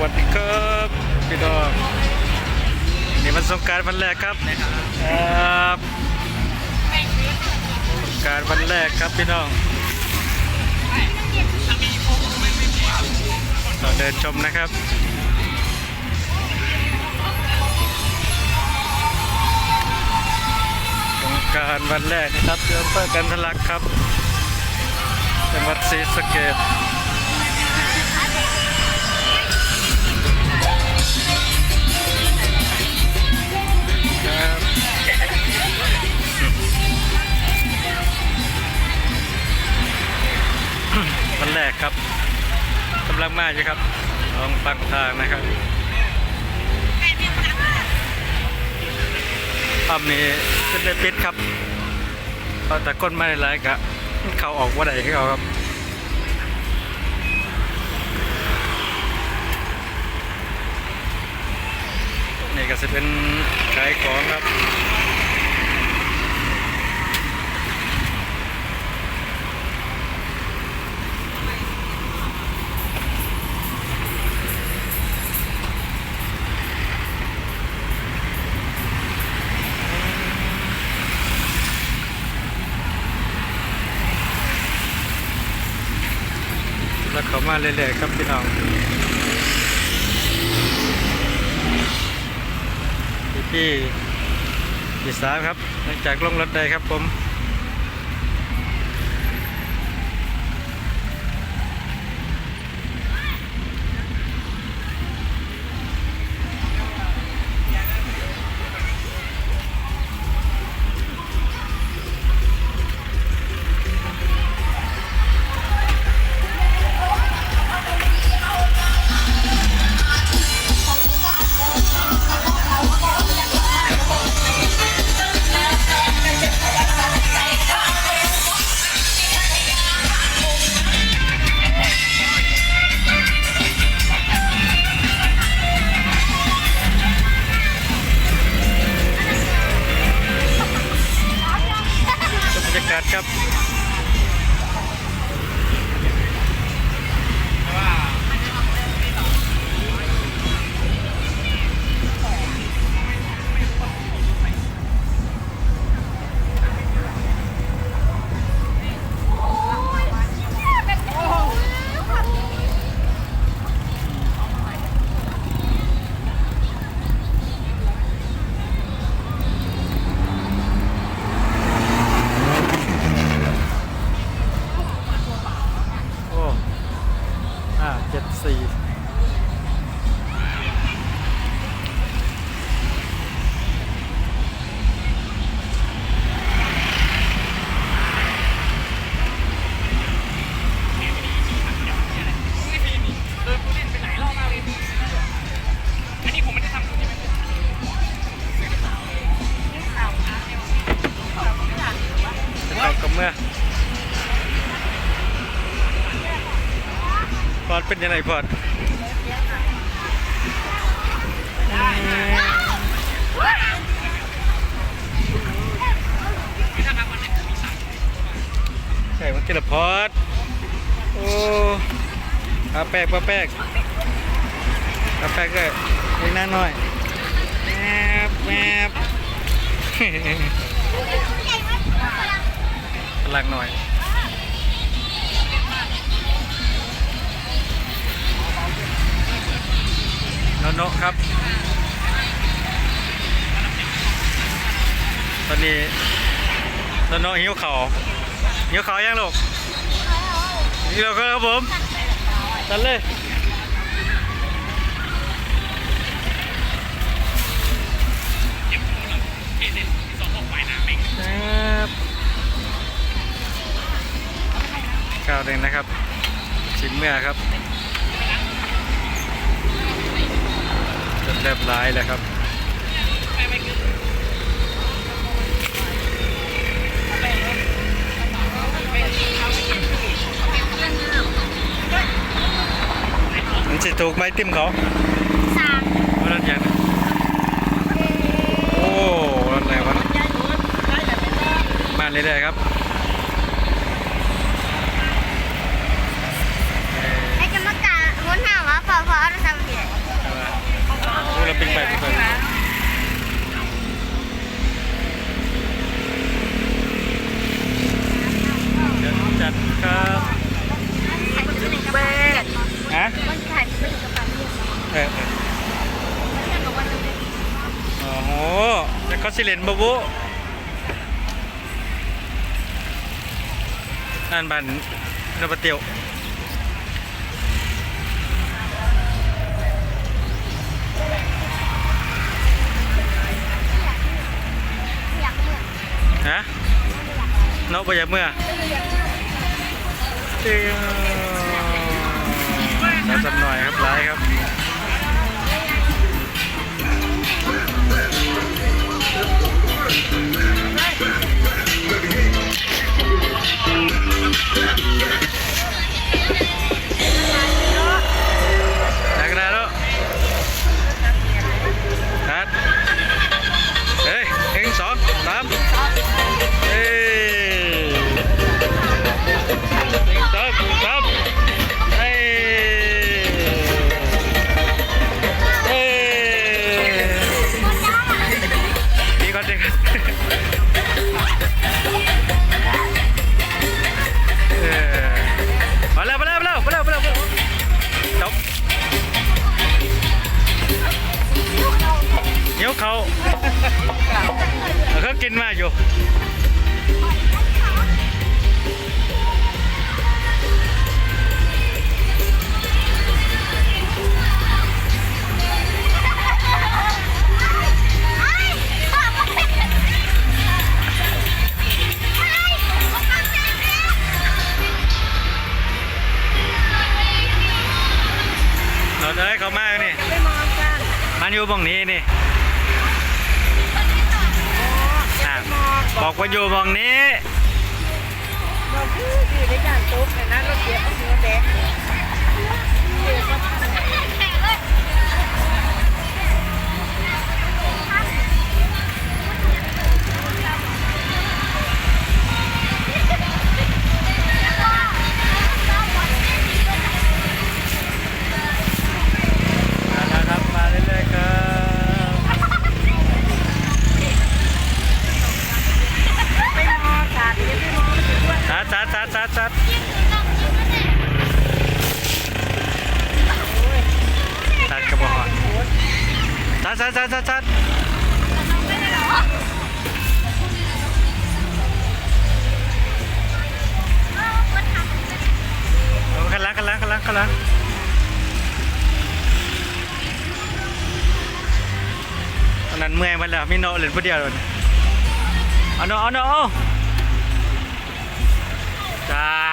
วัสดีครับพี่น้องนี่มันสงการวันแรกครับครับสงการวันแรกครับพี่น้องเราเดินชมนะครับสงการวันแรกนะครับเดือนเพื่อกันทะลักครับจังหวัดศรีสะเกษ กมาอยู่ครับลองฟังทางนะครับภาพนี้เป็นได้ปิดครับเอาแต่ก้นไม่หลายกะเขาออกว่าใดให้เขาครับนี่ก็จะเป็นขายของครับ มาเรื่อยๆครับพี่น้องพี่พี่สามครับหลังจากลงรถได้ครับผม ครับ เมื่อพอดเป็นยังไงพอดใช่มันกินละพอดโอ้ปลาแปกปลาแปกปลาแปกเลยเล็กน้าน้อยแอบแอบ พลังหน่อย โนโนะครับ ตอนนี้โนโนหิวเขาหิวเขายังลูกหิวเขาครับผมตันเลยครับาวแดงนะครับ ชิ้นเมื่อครับจนเรียบร้อยแล้วครับมันจะถูกไหมติมเขาสามว่านั่นยังโอ้นั่นอะไรวะมาเรื่อยๆครับ สิเลนบะบุนั่นบันนบะเตียวฮะนกไปจากเมื่อเตียวแล้วสักหน่อยครับไลฟ์ครับ นั นมาอยู่เราจะได้เขามากนี่ไม่มองกันมันอยู่บองนี้นี่ อะบอกว่าอยู่บองนี้ เราคืออยู่ในการตุ๊กนะเราเสียเอาเนื้อแดงมา ซัดซัดซัดซัดซัดเอาขันล้างขันล้างขันล้างขันล้างตอนนั้นเมื่อยมาแล้วมีโนเหลือผู้เดียวเลยเอาโนเอาโนเอาจั